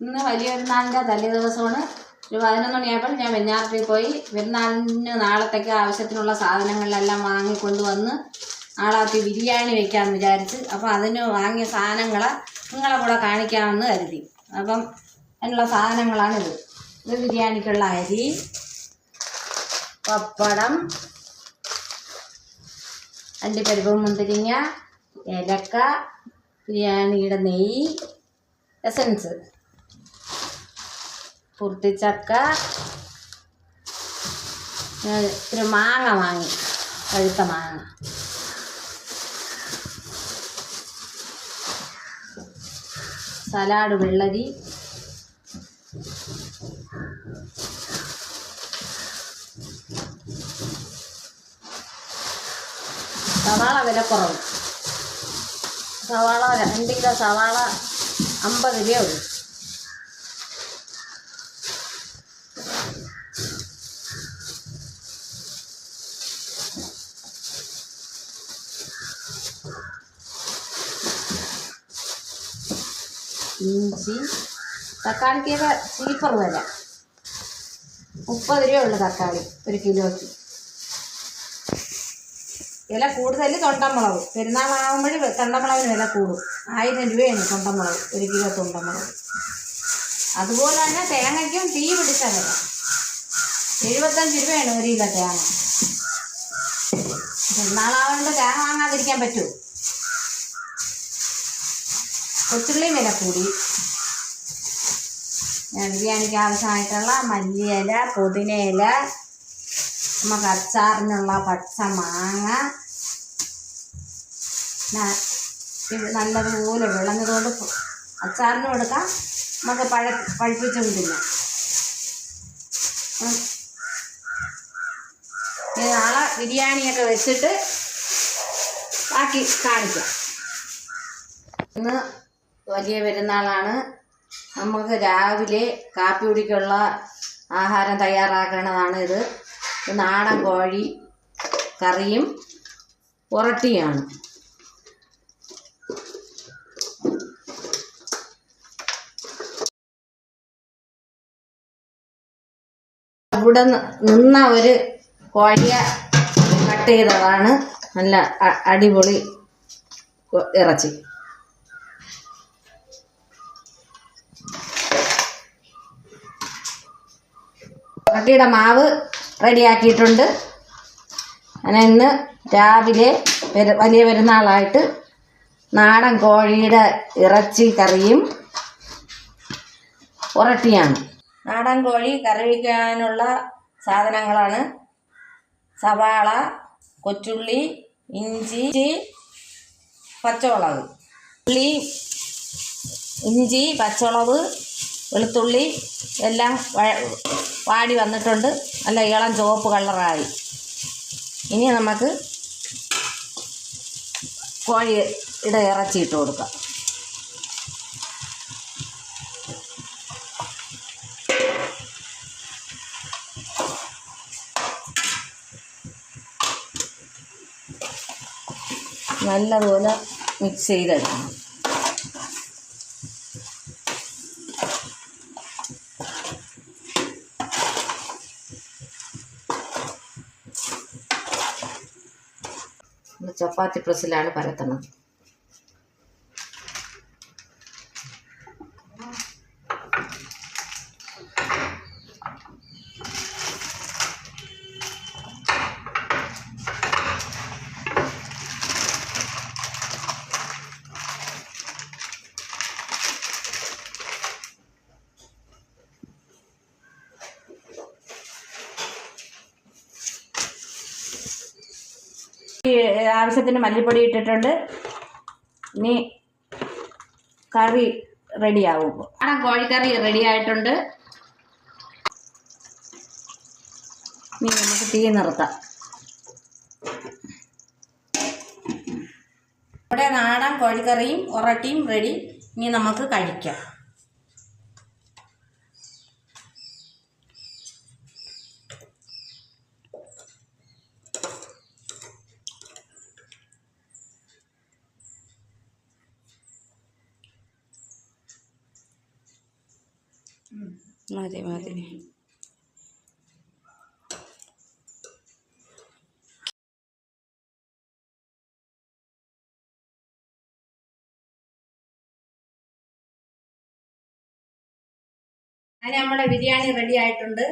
ഇന്ന് വലിയ പെരുന്നാളിന്റെ തലേ ദിവസമാണ്. ഒരു പതിനൊന്ന് മണിയായപ്പോൾ ഞാൻ വെഞ്ഞാറത്തിൽ പോയി. പെരുന്നാളിന് നാളത്തേക്ക് ആവശ്യത്തിനുള്ള സാധനങ്ങളെല്ലാം വാങ്ങിക്കൊണ്ട് വന്ന് നാളത്തെ ബിരിയാണി വെക്കാമെന്ന് വിചാരിച്ച്. അപ്പോൾ അതിന് വാങ്ങിയ സാധനങ്ങൾ നിങ്ങളെ കൂടെ കാണിക്കാമെന്ന് കരുതി. അപ്പം അതിനുള്ള സാധനങ്ങളാണിത്. ഇത് ബിരിയാണിക്കുള്ള അരി പപ്പടം അണ്ടിപ്പരിപ്പ് മുന്തിരിങ്ങ ഏലക്ക ബിരിയാണിയുടെ നെയ്യ് എസൻസ്. പുറത്തിച്ചക്ക ഞാൻ ഒരു മാങ്ങ വാങ്ങി. പഴുത്ത മാങ്ങ. സലാഡ് വെള്ളരി. സവാള വിലക്കുറവ് സവാള രണ്ട് കിലോ സവാള അമ്പത് രൂപയേ ഉള്ളൂ. ഇഞ്ചി തക്കാളിക്കൊക്കെ ചീപ്പർ വില. മുപ്പത് രൂപ ഉള്ളു തക്കാളി ഒരു കിലോയ്ക്ക്. വില കൂടുതൽ തൊണ്ടമുളക്. പെരുന്നാളാകുമ്പോൾ തൊണ്ടമുളകിന് വില കൂടും. ആയിരം രൂപയാണ് തൊണ്ടമുളക് ഒരു കിലോ തൊണ്ടമുളക്. അതുപോലെ തന്നെ തേങ്ങയ്ക്കും തീ പിടിച്ച വില. എഴുപത്തഞ്ച് രൂപയാണ് ഒരു കിലോ തേങ്ങ. പെരുന്നാളാവുകൊണ്ട് തേങ്ങ വാങ്ങാതിരിക്കാൻ പറ്റുമോ? കൊച്ചുള്ളി വില കൂടി. ബിരിയാണിക്ക് ആവശ്യമായിട്ടുള്ള മല്ലിയില പുതിനയില നമുക്ക് അച്ചാറിനുള്ള പച്ച മാങ്ങ. നല്ലതുപോലെ വിളഞ്ഞതുകൊണ്ട് അച്ചാറിനും എടുക്കാം നമുക്ക് പഴ പഴുപ്പിച്ചും തിന്നാം നാളെ ബിരിയാണിയൊക്കെ വെച്ചിട്ട് ബാക്കി കാണിക്കാം. ഇന്ന് വലിയ പെരുന്നാളാണ്. നമുക്ക് രാവിലെ കാപ്പി കുടിക്കുള്ള ആഹാരം തയ്യാറാക്കണതാണ് ഇത്. നാടൻ കോഴി കറിയും പുറട്ടിയാണ് ഇവിടെ നിന്ന ഒരു കോഴിയെ കട്ട് ചെയ്തതാണ്. നല്ല അടിപൊളി ഇറച്ചി. കട്ടിയുടെ മാവ് റെഡിയാക്കിയിട്ടുണ്ട്. അങ്ങനെ ഇന്ന് രാവിലെ വലിയ പെരുന്നാളായിട്ട് നാടൻ കോഴിയുടെ ഇറച്ചി കറിയും ഉരട്ടിയാണ് നാടൻ കോഴി കറി വയ്ക്കാനുള്ള സാധനങ്ങളാണ് സവാള കൊച്ചുള്ളി ഇഞ്ചി പച്ചമുളക്. ഉള്ളി ഇഞ്ചി പച്ചമുളക് വെളുത്തുള്ളി എല്ലാം വാടി വന്നിട്ടുണ്ട്. നല്ല ഇളം ചുവപ്പ് കളറായി. ഇനി നമുക്ക് കോഴിയുടെ ഇറച്ചി ഇട്ട് കൊടുക്കാം. നല്ലതുപോലെ മിക്സ് ചെയ്തെടുക്കണം. ചപ്പാത്തി പ്രസ്സിലാണ് പരത്തണത് ആവശ്യത്തിന് മല്ലിപ്പൊടി ഇട്ടിട്ടുണ്ട്. ഇനി കറി റെഡിയാവും ആ കോഴിക്കറി റെഡി ആയിട്ടുണ്ട്. ഇനി നമുക്ക് തീ നിർത്താം. ഇവിടെ നാടൻ കോഴിക്കറിയും ഒറട്ടിയും റെഡി ഇനി നമുക്ക് കഴിക്കാം. മതി മതി നമ്മുടെ ബിരിയാണി റെഡി ആയിട്ടുണ്ട്.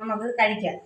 നമുക്ക് കഴിക്കാം.